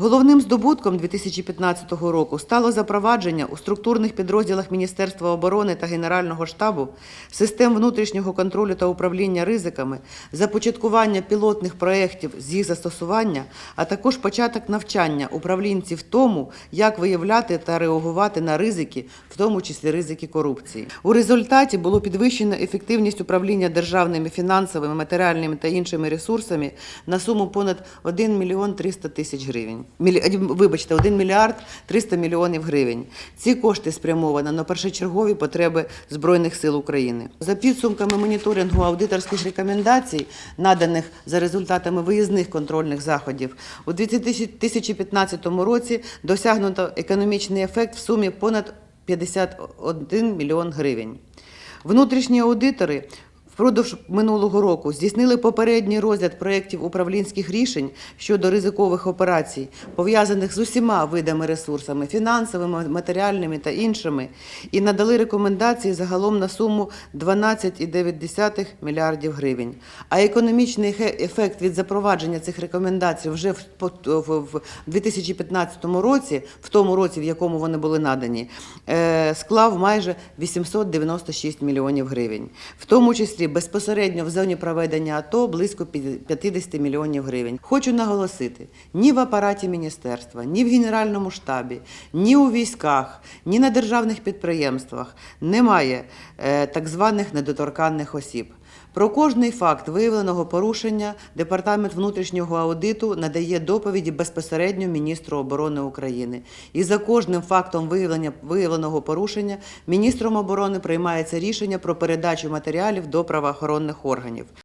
Головним здобутком 2015 року стало запровадження у структурних підрозділах Міністерства оборони та Генерального штабу систем внутрішнього контролю та управління ризиками, започаткування пілотних проєктів з їх застосування, а також початок навчання управлінців тому, як виявляти та реагувати на ризики, в тому числі ризики корупції. У результаті було підвищено ефективність управління державними фінансовими, матеріальними та іншими ресурсами на суму понад 1 мільйон 300 тисяч гривень. Вибачте, 1 мільярд 300 мільйонів гривень. Ці кошти спрямовано на першочергові потреби Збройних сил України. За підсумками моніторингу аудиторських рекомендацій, наданих за результатами виїзних контрольних заходів, у 2015 році досягнуто економічний ефект в сумі понад 51 мільйон гривень. Внутрішні аудитори впродовж минулого року здійснили попередній розгляд проєктів управлінських рішень щодо ризикових операцій, пов'язаних з усіма видами ресурсами фінансовими, матеріальними та іншими, і надали рекомендації загалом на суму 12,9 мільярдів гривень. А економічний ефект від запровадження цих рекомендацій вже в пот- в- в 2015 році, в тому році, в якому вони були надані, е, склав майже 896 мільйонів гривень, в тому числі безпосередньо в зоні проведення АТО близько 50 мільйонів гривень. Хочу наголосити: ні в апараті міністерства, ні в генеральному штабі, ні у військах, ні на державних підприємствах немає е, так званих недоторканних осіб. Про кожний факт виявленого порушення Департамент внутрішнього аудиту надає доповіді безпосередньо міністру оборони України. І за кожним фактом виявлення виявленого порушення міністром оборони приймається рішення про передачу матеріалів до правоохоронних органів.